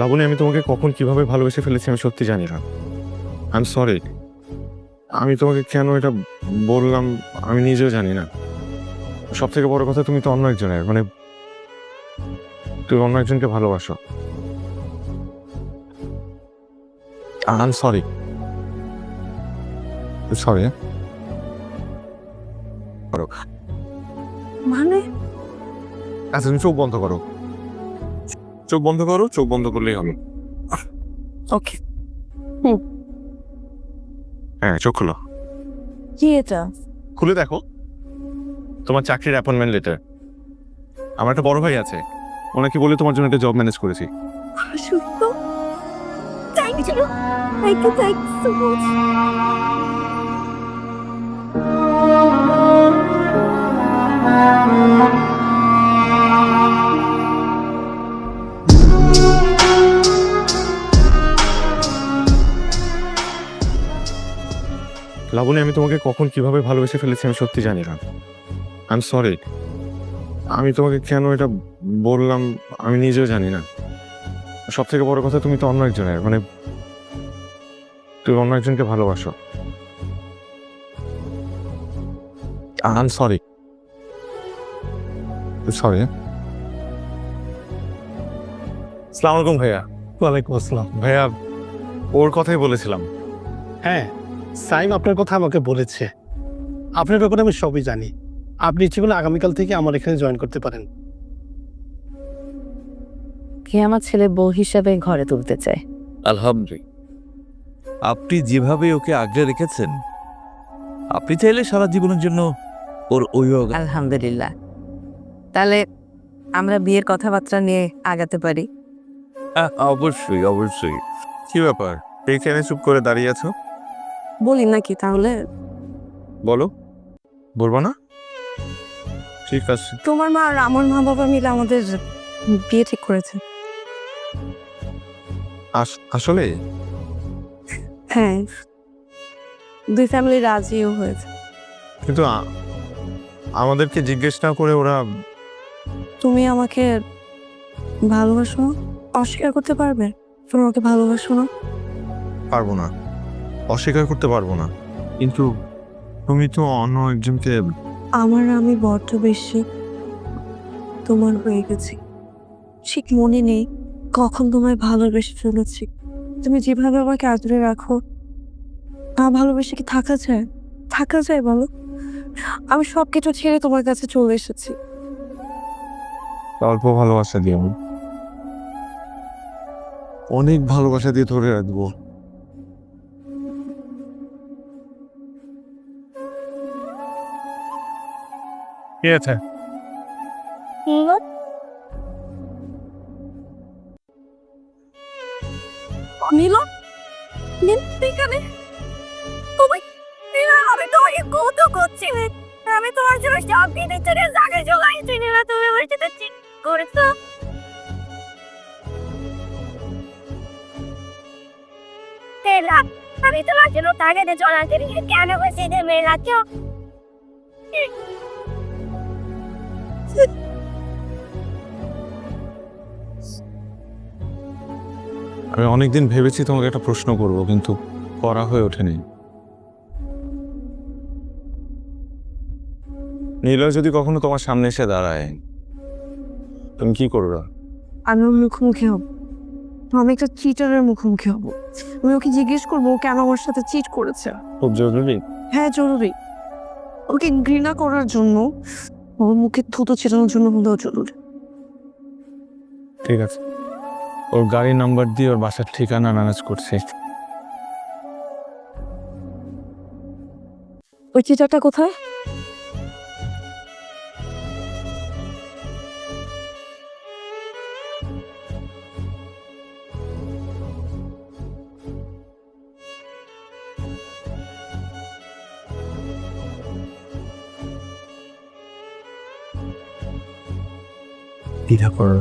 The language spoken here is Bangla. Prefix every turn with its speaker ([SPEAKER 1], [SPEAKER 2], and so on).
[SPEAKER 1] লাবণী, আমি তোমাকে কখন কীভাবে ভালোবেসে ফেলেছি আমি সত্যি জানি না। আই এম সরি আমি তোমাকে কেন এটা বললাম আমি নিজেও জানি না। সব থেকে বড় কথা, তুমি তো অন্য একজনের মানে তুমি অন্য একজনকে ভালোবাসো। আই এম সরি সরি করো।
[SPEAKER 2] মানে?
[SPEAKER 1] আচ্ছা তুমি চোখ বন্ধ করো। চোখ বন্ধ করো চোখ বন্ধ করলেই হবে।
[SPEAKER 2] ওকে
[SPEAKER 1] হ্যাঁ চোখ খোলো।
[SPEAKER 2] কি এটা?
[SPEAKER 1] খুলে দেখো। তোমার চাকরির অ্যাপয়েন্টমেন্ট লেটার আমার একটা বড় ভাই আছে। ওনাকে বলে তোমার জন্য একটা জব ম্যানেজ করেছি।
[SPEAKER 2] সত্য? Thank you thank you thank you so much
[SPEAKER 1] Labani আমি তোমাকে কখন কীভাবে ভালোবেসে ফেলেছি আমি সত্যি জানি না। আই এম সরি আমি তোমাকে কেন এটা বললাম আমি নিজেও জানি না। সব থেকে বড় কথা তুমি তো অন্য একজনের মানে তুমি অন্য একজনকে ভালোবাসো। আই এম সরি সরি সালাম আলাইকুম ভাইয়া।
[SPEAKER 3] ওয়ালাইকুম আসসালাম।
[SPEAKER 1] ভাইয়া ওর কথাই বলেছিলাম।
[SPEAKER 3] হ্যাঁ। সাইম আপনার কথা আমাকে বলেছে। আপনার ব্যাপারে আমি সবই জানি। আপনি ইচ্ছে করলে আগামীকাল থেকে আমার এখানে জয়েন করতে পারেন।
[SPEAKER 2] কে আমার ছেলে বউ হিসাবে ঘরে তুলতে চায়?
[SPEAKER 4] আলহামদুলিল্লাহ। আপনি যেভাবে ওকে আগলে রেখেছেন আপনি চাইলে সারা জীবনের জন্য ওর অভিভাবক
[SPEAKER 2] আলহামদুলিল্লাহ। তাহলে আমরা বিয়ের কথাবার্তা নিয়ে আগাতে পারি?
[SPEAKER 4] হ্যাঁ, অবশ্যই অবশ্যই।
[SPEAKER 1] কি ব্যাপার? এইখানে চুপ করে দাঁড়িয়ে আছো?
[SPEAKER 2] বলি নাকি তাহলে?
[SPEAKER 1] বলো। বলব না? ঠিক আছে।
[SPEAKER 2] তোমার মা আর আমার মা বাবা মিলে আমাদের বিয়ে ঠিক করেছে।
[SPEAKER 1] আস- আসলে?
[SPEAKER 2] হ্যাঁ। দুই ফ্যামিলি রাজিও হয়েছে।
[SPEAKER 1] কিন্তু আমাদেরকে জিজ্ঞেস না করে ওরা
[SPEAKER 2] তুমি আমাকে ভালোবাসো? অস্বীকার করতে পারবে? তুমি আমাকে ভালোবাসো না?
[SPEAKER 1] পারব না। অস্বীকার করতে পারব না। কিন্তু তুমি তো অন্য একজনকে
[SPEAKER 2] আমার আমি বড্ড বেশি তোমার হয়ে গেছি। ঠিক মনে নেই কখন তোমায় ভালোবেসে ফেলেছি। তুমি যেভাবে আমাকে আদরে রাখো তা ভালোবেসে কি থাকা যায়? থাকা যায় বলো। আমি সব কিছু ছেড়ে তোমার কাছে চলে এসেছি।
[SPEAKER 1] অল্প ভালোবাসা দিয়ে অনেক ভালোবাসা দিয়ে ধরে রাখব।
[SPEAKER 3] ঠিক আছে?
[SPEAKER 2] আমি তোমাকে কৌতো করছি? আমি তোমার জন্য সব চিট করেছ। তেলা, আমি চলাতে কেন বসে মেলা কেউ
[SPEAKER 1] আমি অনেকদিন ভেবেছি তোমাকে একটা প্রশ্ন করব কিন্তু করা হয়ে ওঠেনি। নীলা যদি কখনো তোমার সামনে এসে দাঁড়ায় তুমি কি করবে?
[SPEAKER 2] আমি ওর মুখোমুখি হব। আমি একটা চিটারের মুখোমুখি হব। আমি ওকে জিজ্ঞেস করব ও কেন আমার সাথে চিট করেছে?
[SPEAKER 1] খুব জরুরি?
[SPEAKER 2] হ্যাঁ জরুরি। ওকে ঘৃণা করার জন্য ওর মুখে থুতো ছেটানোর জন্য হলেও জরুরি।
[SPEAKER 1] ঠিক আছে। ওর গাড়ির নাম্বার দিয়ে ওর বাসার ঠিকানা ম্যানেজ করছি।
[SPEAKER 2] ওই চিটাটা কোথায়?
[SPEAKER 1] দ্বিধা করো।